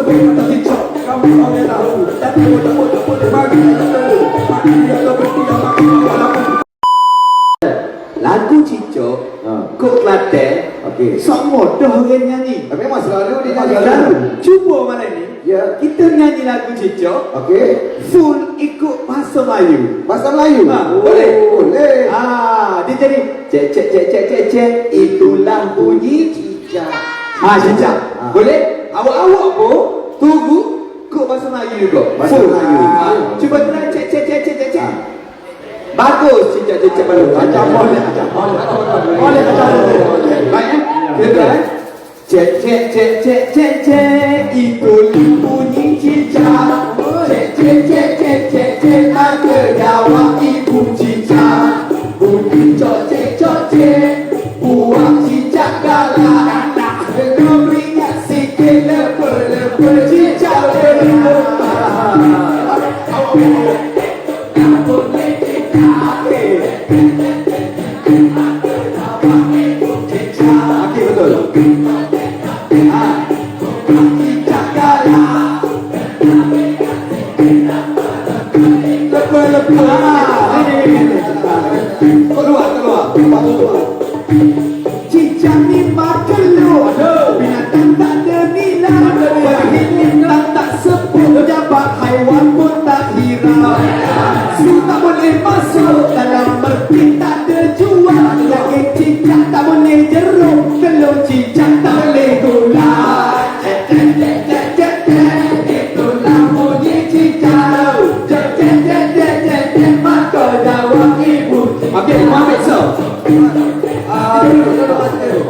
Sebelum boleh tahu Tapi boleh Bagi dia tahu dia dia Walaupun Lagu Cicok Ha. Kok Kelantan Okey. Sok mudah orang nyanyi Memang selalu dia Memang nyanyi lagu. Cuba mana ni Ya. Kita nyanyi lagu Cicok Okey. Full ikut bahasa Melayu Bahasa Melayu. Ha, boleh. Boleh. Ah, dia jadi cek cek cek cek cek cek itulah bunyi cicak. Ah, cicak. Ah. Boleh? Awak-awak pun tunggu kok bahasa Melayu juga. Bahasa. Melayu. Ah, cuba try cek cek cek cek cek cek. Bagus cicak cicak baru. Macam boleh. Macam boleh. Boleh macam boleh. Baik eh? Kita eh? Cek cek cek cek cek cek itu bunyi cicak. Cek cek cek cek cek cek Keluar, keluar. Keluar, keluar. Cicak ni makeluk Binatang tak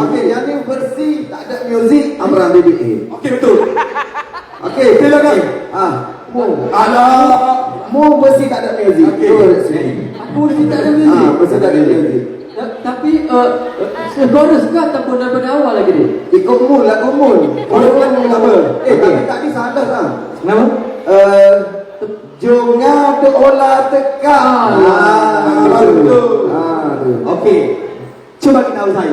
Okey, yang ni versi tak ada muzik Amran BBA. Okey, betul Okey, Silakan. Ah, Mo. Alah Mo versi tak ada muzik. Okey. Aku tak ada Ah, versi tak ada muzik. Uh, chorus ke ataupun daripada awal lagi ni? Ikut mood lagu mood. Ikut mood apa? Eh, tapi tadi salah lah. Kenapa? Eh, Jongnya tu olah tekan. Ah, Ah, betul. Ah. Okey. Cuba kita saya.